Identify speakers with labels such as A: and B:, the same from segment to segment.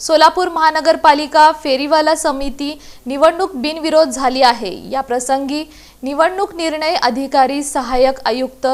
A: सोलापूर महानगरपालिका फेरीवाला समिती निवडणूक बिनविरोध झाली आहे. या प्रसंगी निवडणूक निर्णय अधिकारी सहाय्यक आयुक्त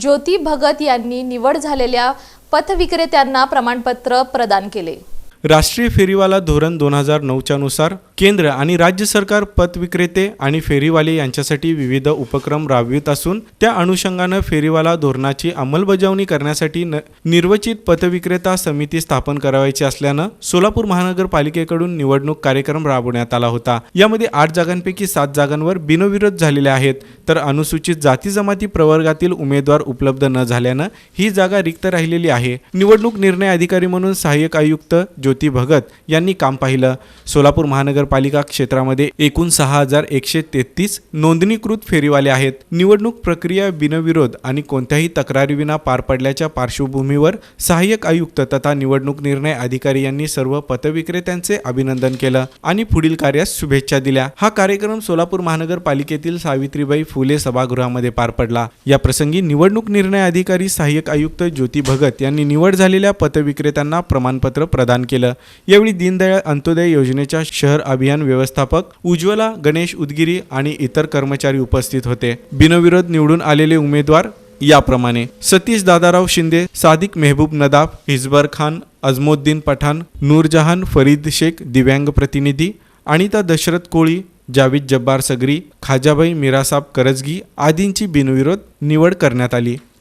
A: ज्योती भगत यांनी निवड झालेल्या पथविक्रेत्यांना प्रमाणपत्र प्रदान केले.
B: राष्ट्रीय फेरीवाला धोरण दोन हजार नऊच्या नुसार केंद्र आणि राज्य सरकार पतविक्रेते आणि फेरीवाले यांच्यासाठी विविध उपक्रम राबवित असून त्या अनुषंगानं फेरीवाला धोरणाची अंमलबजावणी करण्यासाठी न निर्वचित पतविक्रेता समिती स्थापन करावयाची असल्यानं सोलापूर महानगरपालिकेकडून निवडणूक कार्यक्रम राबवण्यात आला होता. यामध्ये आठ जागांपैकी सात जागांवर बिनविरोध झालेल्या आहेत. तर अनुसूचित जाती जमाती प्रवर्गातील उमेदवार उपलब्ध न झाल्यानं ही जागा रिक्त राहिलेली आहे. निवडणूक निर्णय अधिकारी म्हणून सहाय्यक आयुक्त ज्योती भगत यांनी काम पाहिलं. सोलापूर महानगर महानगरपालिका क्षेत्रामध्ये एकूण सहा हजार एकशे तेहतीस नोंदणीकृत फेरीवाले आहेत. निवडणूक प्रक्रिया बिनविरोध आणि कोणत्याही तक्रारीविना पार पडल्याच्या पार्श्वभूमीवर सहाय्यक आयुक्त तथा निवडणूक निर्णय अधिकारी यांनी सर्व पतविक्रेत्यांचे अभिनंदन केलं आणि पुढील कार्यास शुभेच्छा दिल्या. हा कार्यक्रम सोलापूर महानगरपालिकेतील सावित्रीबाई फुले सभागृहामध्ये पार पडला. या प्रसंगी निवडणूक निर्णय अधिकारी सहाय्यक आयुक्त ज्योती भगत यांनी निवड झालेल्या पतविक्रेत्यांना प्रमाणपत्र प्रदान केलं. यावेळी दीनदयाळ अंत्योदय योजनेच्या शहर अभियान व्यवस्थापक उज्ज्वला गणेश उदगिरी आणि इतर कर्मचारी उपस्थित होते. बिनविरोध निवडून आलेले उमेदवार याप्रमाणे. सतीश दादाराव शिंदे सादिक मेहबूब नदाब हिजबर खान अजमोद्दीन पठाण नूरजहान फरीद शेख दिव्यांग प्रतिनिधी अनिता दशरथ कोळी जावीद जब्बार सगरी खाजाबाई मिरासाब करजगी आदींची बिनविरोध निवड करण्यात आली.